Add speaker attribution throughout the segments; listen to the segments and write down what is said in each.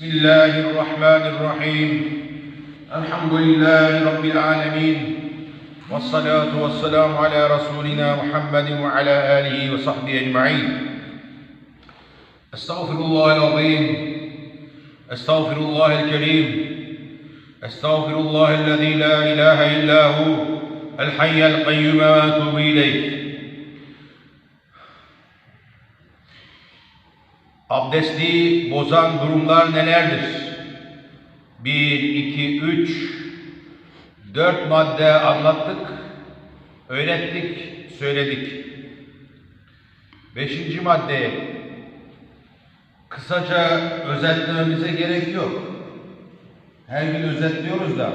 Speaker 1: بسم الله الرحمن الرحيم. الحمد لله رب العالمين. والصلاة والسلام على رسولنا محمد وعلى آله وصحبه أجمعين. أستغفر الله العظيم. أستغفر الله الكريم. أستغفر الله الذي لا إله إلا هو. الحي القيوم وأتوب إليه. Abdesti bozan durumlar nelerdir? 1, 2, 3, 4 madde anlattık, öğrettik, söyledik. Beşinci madde, kısaca özetlememize gerek yok. Her gün özetliyoruz da.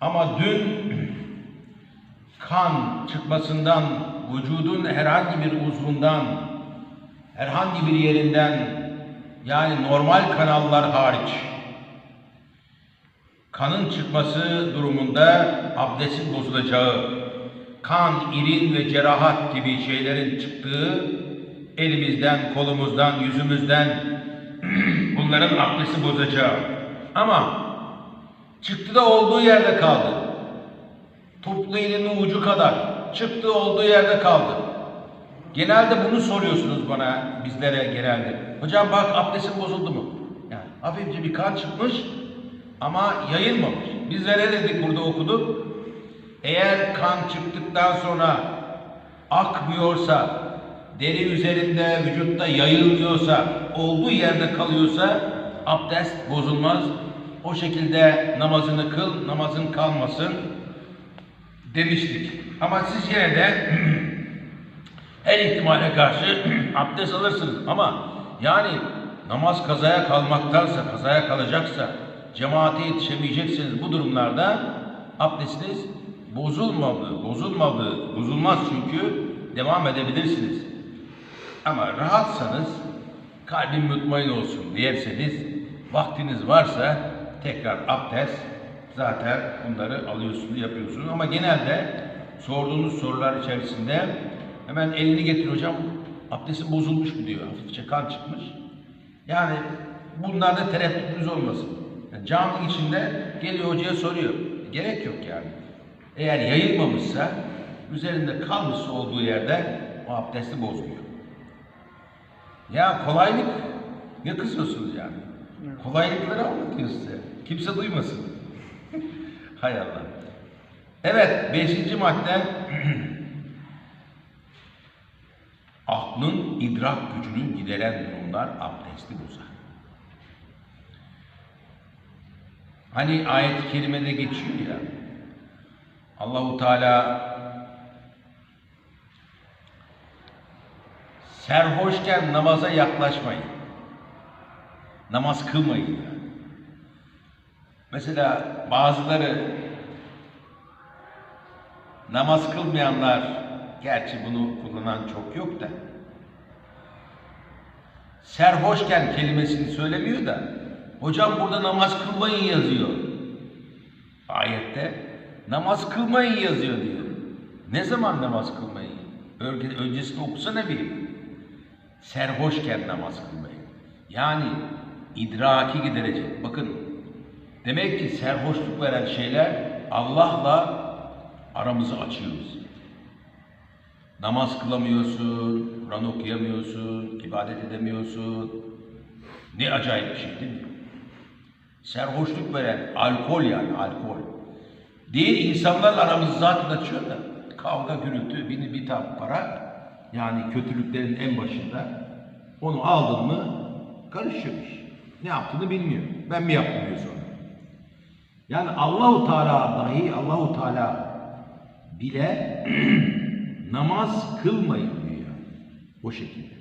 Speaker 1: Ama dün kan çıkmasından, vücudun herhangi bir uzvundan, herhangi bir yerinden yani normal kanallar hariç kanın çıkması durumunda abdestin bozulacağı, kan, irin ve cerahat gibi şeylerin çıktığı elimizden, kolumuzdan, yüzümüzden bunların abdesti bozacağı. Ama çıktı da olduğu yerde kaldı. Toplu iğnenin ucu kadar çıktı olduğu yerde kaldı. Genelde bunu soruyorsunuz bana, bizlere genelde. Hocam bak abdestin bozuldu mu? Yani hafifçe bir kan çıkmış ama yayılmamış. Bizlere dedik burada okuduk. Eğer kan çıktıktan sonra akmıyorsa, deri üzerinde, vücutta yayılmıyorsa, olduğu yerde kalıyorsa abdest bozulmaz. O şekilde namazını kıl, namazın kalmasın demiştik. Ama siz yine de her ihtimale karşı abdest alırsınız ama yani namaz kazaya kalmaktansa, kazaya kalacaksa, cemaate yetişemeyeceksiniz bu durumlarda abdestiniz bozulmadı, bozulmadı, bozulmaz çünkü devam edebilirsiniz. Ama rahatsanız, kalbim mutmain olsun diyerseniz, vaktiniz varsa tekrar abdest zaten bunları alıyorsunuz, yapıyorsunuz. Ama genelde sorduğunuz sorular içerisinde Hemen elini getir hocam. Abdestin bozulmuş mu diyor. Hafifçe kan çıkmış. Yani bunlarda tereddütünüz olmasın. Yani caminin içinde geliyor hocaya soruyor. Gerek yok yani. Eğer yayılmamışsa, üzerinde kalmışsa olduğu yerde o abdesti bozmuyor. Ya kolaylık. Ne kızıyorsunuz yani? Kolaylıkları anlatıyor size. Kimse duymasın. Hay Allah. Evet, beşinci madde aklın idrak gücünün gideren durumlar abdesti bozar. Hani ayet-i kerimede geçiyor ya Allahu Teala serhoşken namaza yaklaşmayın. Namaz kılmayın. Yani. Mesela bazıları namaz kılmayanlar Gerçi bunu kullanan çok yok da. Serhoşken kelimesini söylemiyor da. Hocam burada namaz kılmayın yazıyor. Ayette namaz kılmayın yazıyor diyor. Ne zaman namaz kılmayın? Öncesini okusana bir. Serhoşken namaz kılmayın. Yani idraki giderecek. Bakın demek ki serhoşluk veren şeyler Allah'la aramızı açıyoruz. Namaz kılamıyorsun, Kur'an okuyamıyorsun, ibadet edemiyorsun. Ne acayip bir şey değil mi? Serhoşluk veren, alkol yani alkol. Değil insanlarla aramızı zaten açıyor da kavga gürültü, bir, bir tam para yani kötülüklerin en başında onu aldın mı karışıyormuş. Ne yaptığını bilmiyor. Ben mi yaptım diyor sonra. Yani Allahu Teala dahi Allahu Teala bile namaz kılmayın diyor. O şekilde.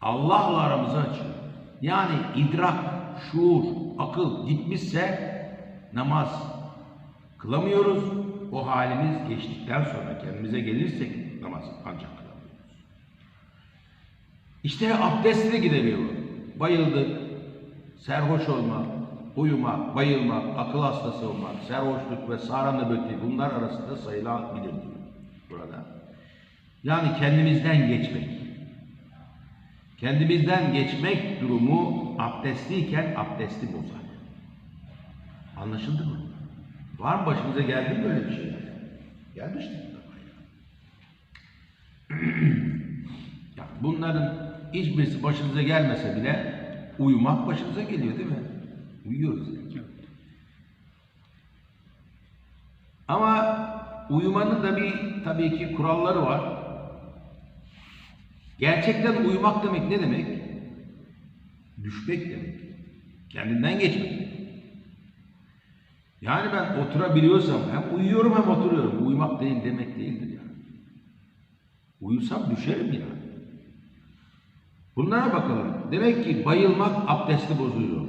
Speaker 1: Allah'la aramızı açıyor. Yani idrak, şuur, akıl gitmişse namaz kılamıyoruz. O halimiz geçtikten sonra kendimize gelirsek namaz ancak kılamıyoruz. İşte abdestle gidemiyor. Bayıldık, serhoş olmak, uyumak, bayılmak, akıl hastası olmak, serhoşluk ve saranlıböti bunlar arasında sayılan bilir burada. Yani kendimizden geçmek. Kendimizden geçmek durumu abdestliyken abdesti bozar. Anlaşıldı mı? Var mı başınıza geldi mi böyle bir şey? Gelmiştir. ya bunların hiçbirisi başınıza gelmese bile uyumak başınıza geliyor değil mi? Uyuyoruz. Ama uyumanın da bir tabii ki kuralları var. Gerçekten uyumak demek ne demek? Düşmek demek. Kendinden geçmek. Yani ben oturabiliyorsam hem uyuyorum hem oturuyorum. Uyumak değil demek değildir yani. Uyusam düşerim ya. Bunlara bakalım. Demek ki bayılmak abdesti bozuyor.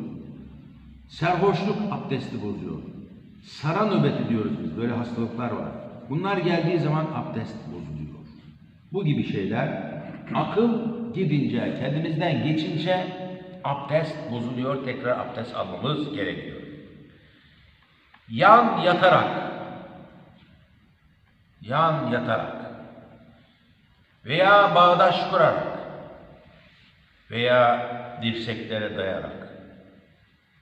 Speaker 1: Serhoşluk abdesti bozuyor. Sara nöbeti diyoruz biz. Böyle hastalıklar var. Bunlar geldiği zaman abdest bozuluyor. Bu gibi şeyler akıl gidince, kendimizden geçince abdest bozuluyor. Tekrar abdest almamız gerekiyor. Yan yatarak yan yatarak veya bağdaş kurarak veya dirseklere dayarak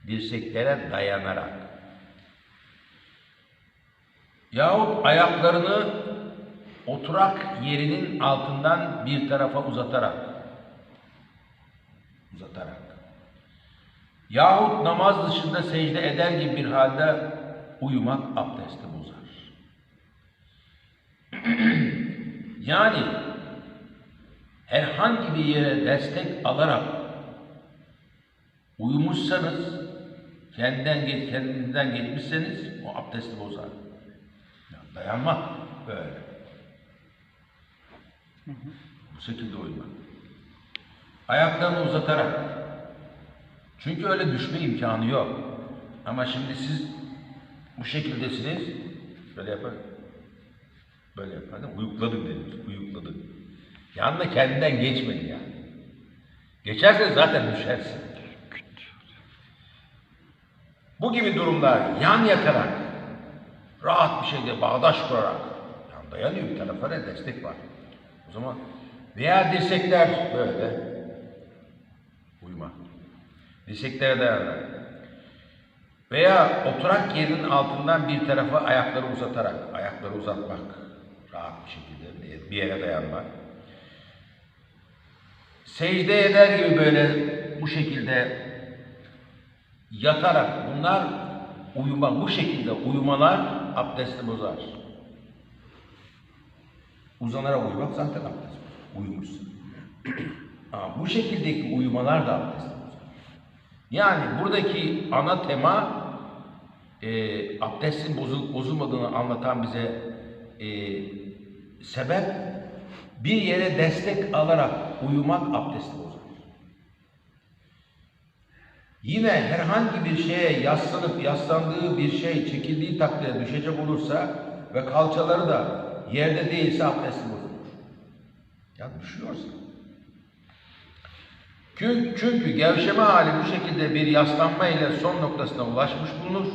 Speaker 1: dirseklere dayanarak yahut ayaklarını oturak yerinin altından bir tarafa uzatarak uzatarak yahut namaz dışında secde eder gibi bir halde uyumak abdesti bozar. yani herhangi bir yere destek alarak uyumuşsanız kendinden geç, kendinizden geçmişseniz o abdesti bozar. Ya dayanmak böyle. Bu şekilde uyumak. Ayaklarını uzatarak. Çünkü öyle düşme imkanı yok. Ama şimdi siz bu şekildesiniz. Böyle yapar. Böyle yapar. değil mi? Uyukladım dediniz. Uyukladım. Yanına kendinden geçmedi yani. Geçersen zaten düşersin. Bu gibi durumlar yan yatarak, rahat bir şekilde bağdaş kurarak, yan dayanıyor bir taraflara destek var. O zaman veya dirsekler böyle uyuma. Dirseklere dayanarak. Veya oturak yerinin altından bir tarafa ayakları uzatarak, ayakları uzatmak, rahat bir şekilde bir yere dayanmak. Secde eder gibi böyle bu şekilde yatarak bunlar uyuma bu şekilde uyumalar abdesti bozar. Uzanarak uyumak zaten abdest bozar. Uyumuşsun. Ama bu şekildeki uyumalar da abdesti bozar. Yani buradaki ana tema e, abdestin bozul, bozulmadığını anlatan bize e, sebep bir yere destek alarak uyumak abdesti bozar. Yine herhangi bir şeye yaslanıp yaslandığı bir şey çekildiği takdirde düşecek olursa ve kalçaları da yerde değilse abdesti bozulur. Ya düşüyorsa. Çünkü, gevşeme hali bu şekilde bir yaslanma ile son noktasına ulaşmış bulunur.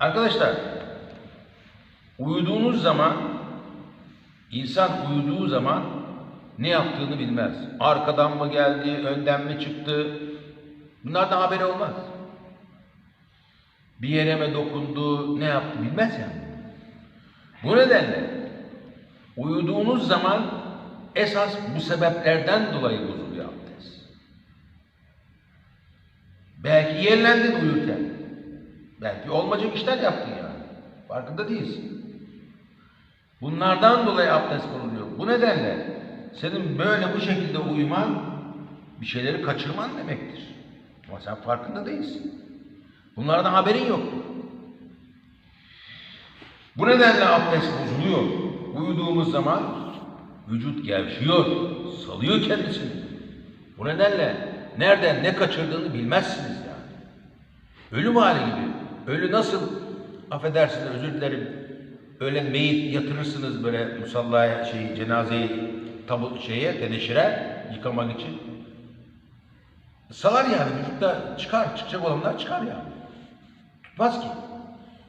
Speaker 1: Arkadaşlar, uyuduğunuz zaman, insan uyuduğu zaman ne yaptığını bilmez. Arkadan mı geldi, önden mi çıktı? Bunlardan haberi olmaz. Bir yere mi dokundu, ne yaptı bilmez yani. Bu nedenle uyuduğunuz zaman esas bu sebeplerden dolayı bozuluyor abdest. Belki yerlendin uyurken. Belki olmayacak işler yaptın yani. Farkında değilsin. Bunlardan dolayı abdest bozuluyor. Bu nedenle senin böyle bu şekilde uyuman bir şeyleri kaçırman demektir. Ama sen farkında değilsin. Bunlardan haberin yok. Bu nedenle abdest bozuluyor. Uyuduğumuz zaman vücut gevşiyor, salıyor kendisini. Bu nedenle nereden ne kaçırdığını bilmezsiniz yani. Ölüm hali gibi. Ölü nasıl, affedersiniz özür dilerim, öyle meyit yatırırsınız böyle musallaya, şey, cenazeyi tabu şeye, teneşire yıkamak için. Salar yani vücutta çıkar, çıkacak olanlar çıkar yani. Tutmaz ki.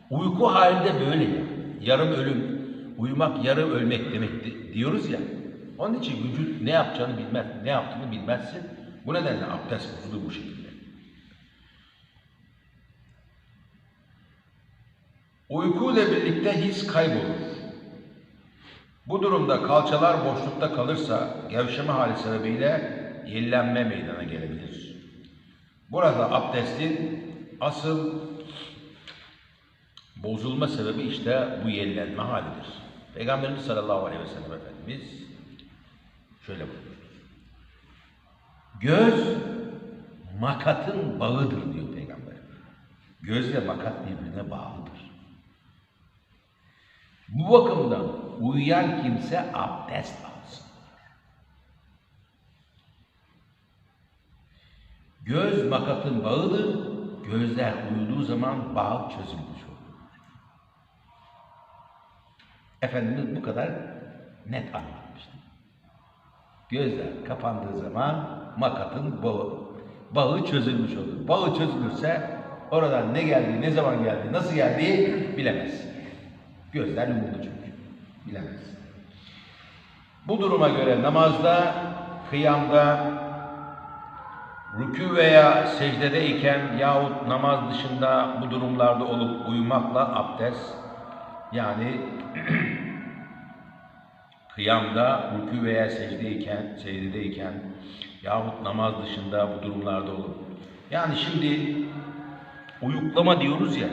Speaker 1: Uyku halinde böyle yani. Yarım ölüm, uyumak yarım ölmek demek di- diyoruz ya. Onun için vücut ne yapacağını bilmez, ne yaptığını bilmezsin. Bu nedenle abdest bozulur bu şekilde. Uyku ile birlikte his kaybolur. Bu durumda kalçalar boşlukta kalırsa gevşeme hali sebebiyle yellenme meydana gelebilir. Burada abdestin asıl bozulma sebebi işte bu yellenme halidir. Peygamberimiz sallallahu aleyhi ve sellem Efendimiz şöyle buyurur. Göz makatın bağıdır diyor Peygamber. Gözle makat birbirine bağlıdır. Bu bakımdan uyuyan kimse abdest alsın. Göz makatın bağıdır. Gözler uyuduğu zaman bağ çözülmüş olur. Efendimiz bu kadar net anlatmıştı. Gözler kapandığı zaman makatın bağı, bağı çözülmüş olur. Bağı çözülürse oradan ne geldiği, ne zaman geldiği, nasıl geldiği bilemezsin. Gözler yumuldu çünkü. Bilemez. Bu duruma göre namazda, kıyamda, rükû veya secdedeyken yahut namaz dışında bu durumlarda olup uyumakla abdest yani kıyamda, rükû veya secdeyken, secdedeyken yahut namaz dışında bu durumlarda olup yani şimdi uyuklama diyoruz ya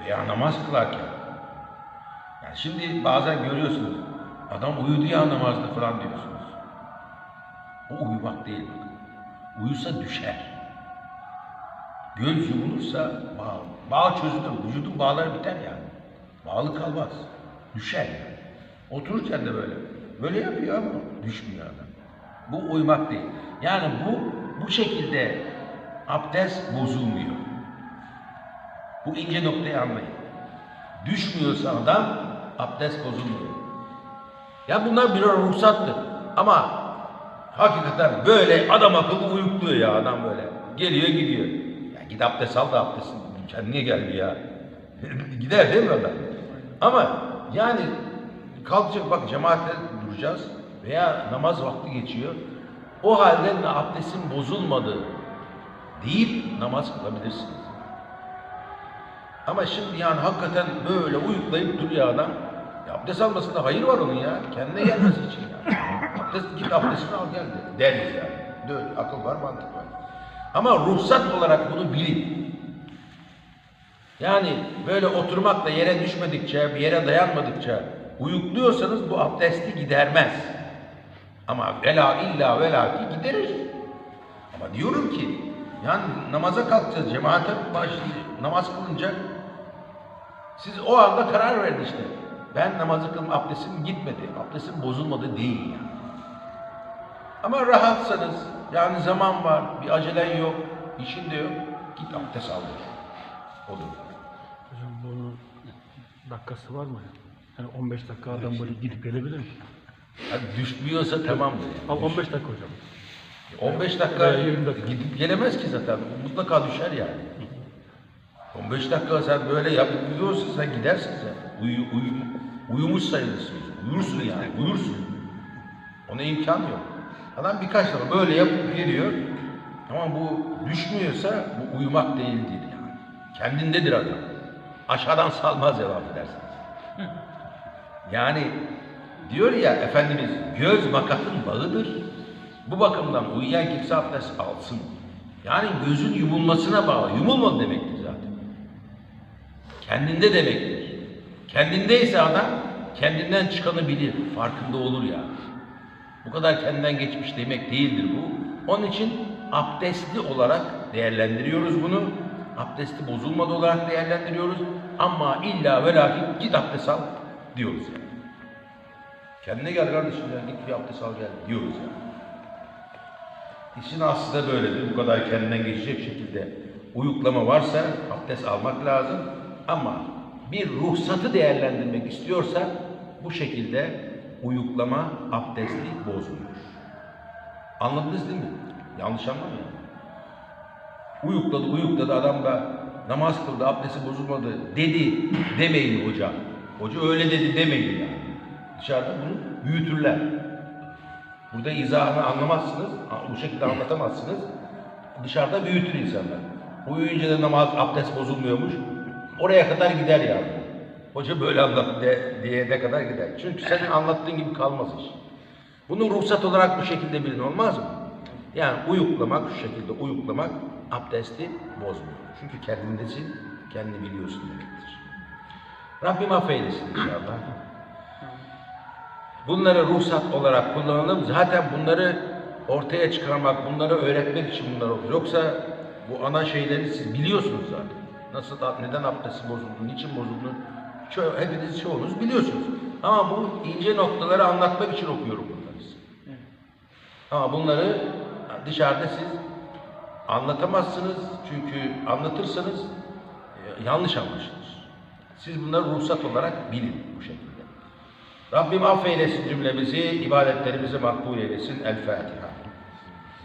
Speaker 1: veya namaz kılarken. Yani şimdi bazen görüyorsunuz, adam uyudu ya namazda falan diyorsunuz. O uyumak değil bakın. Uyusa düşer. Göz yumulursa bağ, bağ çözülür. Vücudun bağları biter yani. Bağlı kalmaz. Düşer yani. Otururken de böyle. Böyle yapıyor ama düşmüyor adam. Bu uyumak değil. Yani bu bu şekilde abdest bozulmuyor. Bu ince noktayı anlayın. Düşmüyorsa adam abdest bozulmuyor. Ya bunlar birer ruhsattır. Ama hakikaten böyle adam akıllı uyukluyor ya adam böyle. Geliyor gidiyor. Ya git abdest al da abdest kendine geldi ya. Gider değil mi adam? Ama yani kalkacak bak cemaatle duracağız veya namaz vakti geçiyor. O halde abdestin bozulmadı deyip namaz kılabilirsiniz. Ama şimdi yani hakikaten böyle uyuklayıp duruyor adam. Abdest almasında hayır var onun ya. Kendine gelmesi için ya. Abdest git abdestini al gel de. Deriz yani. Böyle akıl var mantık var. Ama ruhsat olarak bunu bilin. Yani böyle oturmakla yere düşmedikçe, bir yere dayanmadıkça uyukluyorsanız bu abdesti gidermez. Ama vela illa vela ki giderir. Ama diyorum ki yani namaza kalkacağız, cemaate başlayacağız, namaz kılınca siz o anda karar verin işte. Ben namazı kılım, abdestim gitmedi, abdestim bozulmadı değil yani. Ama rahatsanız, yani zaman var, bir acelen yok, işin de yok, git abdest al. Olur.
Speaker 2: Hocam bunun dakikası var mı? Yani 15 dakika adam böyle gidip gelebilir mi?
Speaker 1: Yani düşmüyorsa tamamdır. Yani.
Speaker 2: 15 dakika hocam.
Speaker 1: 15 dakika
Speaker 2: Veya 20 dakika.
Speaker 1: gidip gelemez ki zaten. Mutlaka düşer yani. 15 dakika sen böyle yapıyorsun sen gidersin sen. Uyu, uyu, uyumuş sayılırsın. Uyursun yani. Uyursun. Ona imkan yok. Adam birkaç defa böyle yapıp geliyor. Ama bu düşmüyorsa bu uyumak değildir yani. Kendindedir adam. Aşağıdan salmaz cevap edersiniz. Yani diyor ya Efendimiz göz makatın bağıdır. Bu bakımdan uyuyan kimse abdest alsın. Yani gözün yumulmasına bağlı. Yumulmadı demektir zaten. Kendinde demektir. Kendindeyse adam kendinden çıkanı bilir. Farkında olur ya. Bu kadar kendinden geçmiş demek değildir bu. Onun için abdestli olarak değerlendiriyoruz bunu. Abdesti bozulmadı olarak değerlendiriyoruz. Ama illa ve lakin git abdest al diyoruz yani. Kendine gel kardeşim ya git bir abdest al gel diyoruz yani. İşin aslı da böyledir. Bu kadar kendinden geçecek şekilde uyuklama varsa abdest almak lazım. Ama bir ruhsatı değerlendirmek istiyorsa bu şekilde uyuklama abdesti bozmuyor. Anladınız değil mi? Yanlış anlamayın. Uyukladı uyukladı adam da namaz kıldı abdesti bozulmadı dedi demeyin hoca. Hoca öyle dedi demeyin yani. Dışarıda bunu büyütürler. Burada izahını anlamazsınız, bu şekilde anlatamazsınız. Dışarıda büyütür insanlar. Uyuyunca da namaz, abdest bozulmuyormuş. Oraya kadar gider yani. Hoca böyle anlattı de, diye ne kadar gider. Çünkü senin anlattığın gibi kalmaz iş. Bunu ruhsat olarak bu şekilde bilin olmaz mı? Yani uyuklamak, şu şekilde uyuklamak abdesti bozmuyor. Çünkü kendindesin, kendini biliyorsun demektir. Rabbim affeylesin inşallah. Bunları ruhsat olarak kullanalım. Zaten bunları ortaya çıkarmak, bunları öğretmek için bunlar olur. Yoksa bu ana şeyleri siz biliyorsunuz zaten. Nasıl, neden abdesti bozuldu, niçin bozuldu, ço hepiniz çoğunuz biliyorsunuz. Ama bu ince noktaları anlatmak için okuyorum bunları size. Ama bunları dışarıda siz anlatamazsınız. Çünkü anlatırsanız e, yanlış anlaşılır. Siz bunları ruhsat olarak bilin bu şekilde. Rabbim affeylesin cümlemizi, ibadetlerimizi makbul eylesin. El Fatiha.